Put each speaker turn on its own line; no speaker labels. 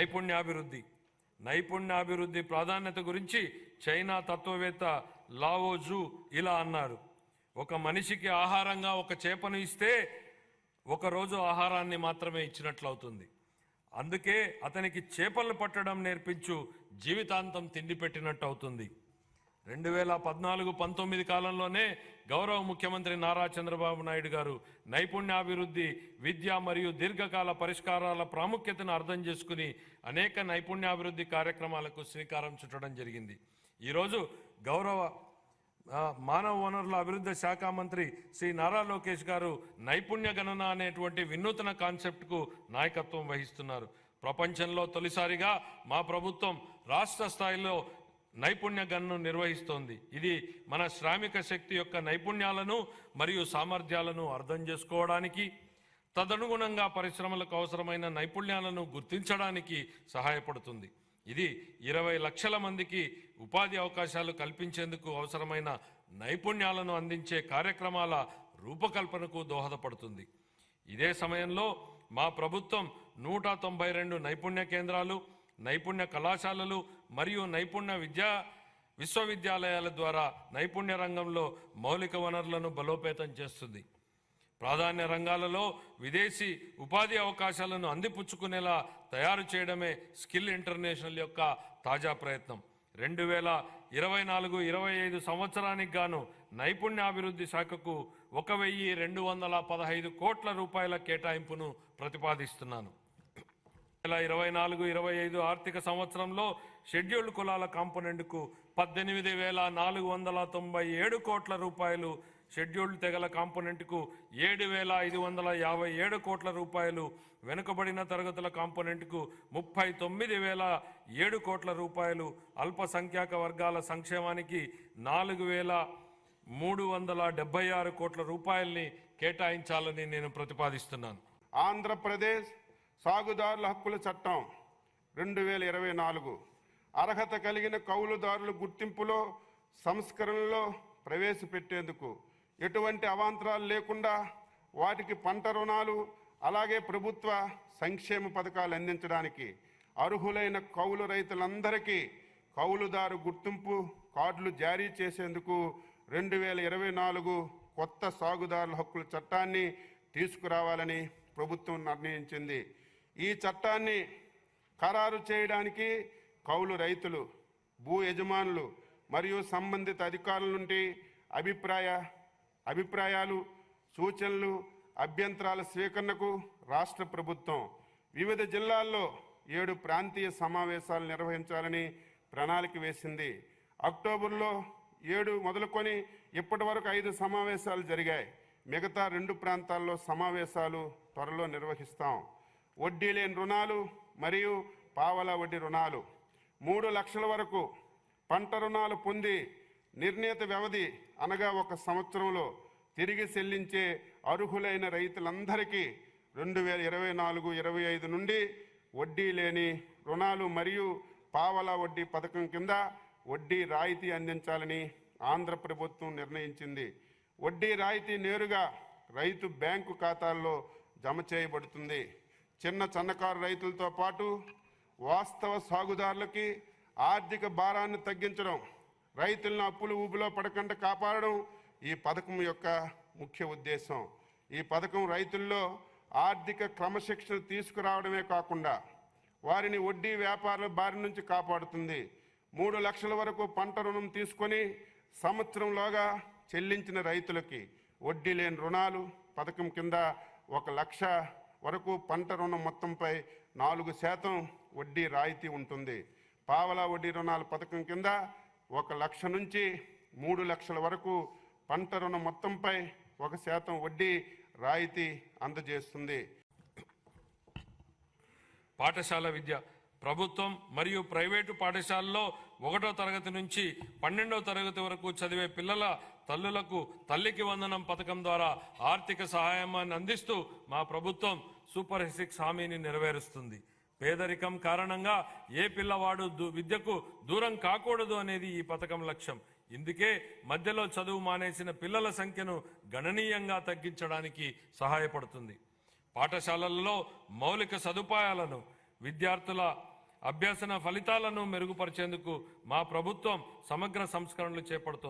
నైపుణ్యాభివృద్ధి. నైపుణ్యాభివృద్ధి ప్రాధాన్యత గురించి చైనా తత్వవేత్త లావోజు ఇలా అన్నారు. ఒక మనిషికి ఆహారంగా ఒక చేపను ఇస్తే ఒకరోజు ఆహారాన్ని మాత్రమే ఇచ్చినట్లవుతుంది. అందుకే అతనికి చేపలు పట్టడం నేర్పించు జీవితాంతం తిండి పెట్టినట్టు అవుతుంది రెండు వేల పద్నాలుగు పంతొమ్మిది కాలంలోనే గౌరవ ముఖ్యమంత్రి నారా చంద్రబాబు నాయుడు గారు నైపుణ్యాభివృద్ధి విద్య మరియు దీర్ఘకాల పరిష్కారాల ప్రాముఖ్యతను అర్థం చేసుకుని అనేక నైపుణ్యాభివృద్ధి కార్యక్రమాలకు శ్రీకారం చుట్టడం జరిగింది. ఈరోజు గౌరవ మానవ వనరుల అభివృద్ధి శాఖ మంత్రి శ్రీ నారా లోకేష్ గారు నైపుణ్య గణన అనేటువంటి వినూతన కాన్సెప్ట్కు నాయకత్వం వహిస్తున్నారు. ప్రపంచంలో తొలిసారిగా మా ప్రభుత్వం రాష్ట్ర స్థాయిలో నైపుణ్య గణను నిర్వహిస్తోంది. ఇది మన శ్రామిక శక్తి యొక్క నైపుణ్యాలను మరియు సామర్థ్యాలను అర్థం చేసుకోవడానికి తదనుగుణంగా పరిశ్రమలకు అవసరమైన నైపుణ్యాలను గుర్తించడానికి సహాయపడుతుంది. ఇది ఇరవై లక్షల మందికి ఉపాధి అవకాశాలు కల్పించేందుకు అవసరమైన నైపుణ్యాలను అందించే కార్యక్రమాల రూపకల్పనకు దోహదపడుతుంది. ఇదే సమయంలో మా ప్రభుత్వం నూట తొంభై రెండు నైపుణ్య కేంద్రాలు నైపుణ్య కళాశాలలు మరియు నైపుణ్య విద్యా విశ్వవిద్యాలయాల ద్వారా నైపుణ్య రంగంలో మౌలిక వనరులను బలోపేతం చేస్తుంది. ప్రాధాన్య రంగాలలో విదేశీ ఉపాధి అవకాశాలను అందిపుచ్చుకునేలా తయారు చేయడమే స్కిల్ ఇంటర్నేషనల్ యొక్క తాజా ప్రయత్నం. రెండు వేల ఇరవై నాలుగు ఇరవై ఐదు సంవత్సరానికి గాను నైపుణ్యాభివృద్ధి శాఖకు ఒక వెయ్యి రెండు వందల పదహైదు కోట్ల రూపాయల కేటాయింపును ప్రతిపాదిస్తున్నాను. వేల ఇరవై నాలుగు ఇరవై ఐదు ఆర్థిక సంవత్సరంలో షెడ్యూల్డ్ కులాల కాంపోనెంట్కు పద్దెనిమిది వేల నాలుగు వందల తొంభై ఏడు కోట్ల రూపాయలు షెడ్యూల్డ్ తెగల కాంపోనెంట్కు ఏడు వేల ఐదు వందల యాభై ఏడు కోట్ల రూపాయలు వెనుకబడిన తరగతుల కాంపోనెంట్కు ముప్పై తొమ్మిది వేల ఏడు కోట్ల రూపాయలు అల్పసంఖ్యాక వర్గాల సంక్షేమానికి నాలుగు వేల మూడు వందల డెబ్బై ఆరు కోట్ల రూపాయల్ని కేటాయించాలని నేను ప్రతిపాదిస్తున్నాను.
ఆంధ్రప్రదేశ్ సాగుదారుల హక్కుల చట్టం రెండు వేల ఇరవై నాలుగు. అర్హత కలిగిన కౌలుదారుల గుర్తింపులో సంస్కరణలో ప్రవేశపెట్టేందుకు ఎటువంటి అవాంతరాలు లేకుండా వాటికి పంట రుణాలు అలాగే ప్రభుత్వ సంక్షేమ పథకాలు అందించడానికి అర్హులైన కౌలు రైతులందరికీ కౌలుదారు గుర్తింపు కార్డులు జారీ చేసేందుకు రెండు వేల ఇరవై నాలుగు కొత్త సాగుదారుల హక్కుల చట్టాన్ని తీసుకురావాలని ప్రభుత్వం నిర్ణయించింది. ఈ చట్టాన్ని ఖరారు చేయడానికి కౌలు రైతులు భూ యజమానులు మరియు సంబంధిత అధికారుల నుండి అభిప్రాయ అభిప్రాయాలు సూచనలు అభ్యంతరాల స్వీకరణకు రాష్ట్ర ప్రభుత్వం వివిధ జిల్లాల్లో ఏడు ప్రాంతీయ సమావేశాలు నిర్వహించాలని ప్రణాళిక వేసింది. అక్టోబర్లో ఏడు మొదలుకొని ఇప్పటి వరకు ఐదు సమావేశాలు జరిగాయి. మిగతా రెండు ప్రాంతాల్లో సమావేశాలు త్వరలో నిర్వహిస్తాం. వడ్డీ లేని రుణాలు మరియు పావలా వడ్డీ రుణాలు. మూడు లక్షల వరకు పంట రుణాలు పొంది నిర్ణీత వ్యవధి అనగా ఒక సంవత్సరంలో తిరిగి చెల్లించే అర్హులైన రైతులందరికీ రెండు వేల ఇరవై నాలుగు ఇరవై ఐదు నుండి వడ్డీ లేని రుణాలు మరియు పావలా వడ్డీ పథకం కింద వడ్డీ రాయితీ అందించాలని ఆంధ్ర ప్రభుత్వం నిర్ణయించింది. వడ్డీ రాయితీ నేరుగా రైతు బ్యాంకు ఖాతాల్లో జమ చేయబడుతుంది. చిన్న సన్నకారు రైతులతో పాటు వాస్తవ సాగుదారులకి ఆర్థిక భారాన్ని తగ్గించడం రైతులను అప్పులు ఊబిలో పడకుండా కాపాడడం ఈ పథకం యొక్క ముఖ్య ఉద్దేశం. ఈ పథకం రైతుల్లో ఆర్థిక క్రమశిక్షణ తీసుకురావడమే కాకుండా వారిని వడ్డీ వ్యాపారుల బారి నుంచి కాపాడుతుంది. మూడు లక్షల వరకు పంట రుణం తీసుకొని సంవత్సరంలోగా చెల్లించిన రైతులకి వడ్డీ లేని రుణాలు పథకం కింద ఒక లక్ష వరకు పంట రుణం మొత్తంపై నాలుగు శాతం వడ్డీ రాయితీ ఉంటుంది. పావలా వడ్డీ రుణాల పథకం కింద ఒక లక్ష నుంచి మూడు లక్షల వరకు పంట రుణం మొత్తంపై ఒక శాతం వడ్డీ రాయితీ అందజేస్తుంది.
పాఠశాల విద్య ప్రభుత్వం మరియు ప్రైవేటు పాఠశాలలో ఒకటో తరగతి నుంచి పన్నెండవ తరగతి వరకు చదివే పిల్లల తల్లులకు తల్లికి వందనం పథకం ద్వారా ఆర్థిక సహాయాన్ని అందిస్తూ మా ప్రభుత్వం సూపర్ సిక్స్ హామీని నెరవేరుస్తుంది. పేదరికం కారణంగా ఏ పిల్లవాడు విద్యకు దూరం కాకూడదు అనేది ఈ పథకం లక్ష్యం. ఇందుకే మధ్యలో చదువు మానేసిన పిల్లల సంఖ్యను గణనీయంగా తగ్గించడానికి సహాయపడుతుంది. పాఠశాలల్లో మౌలిక సదుపాయాలను విద్యార్థుల అభ్యసన ఫలితాలను మెరుగుపరిచేందుకు మా ప్రభుత్వం సమగ్ర సంస్కరణలు చేపడుతోంది.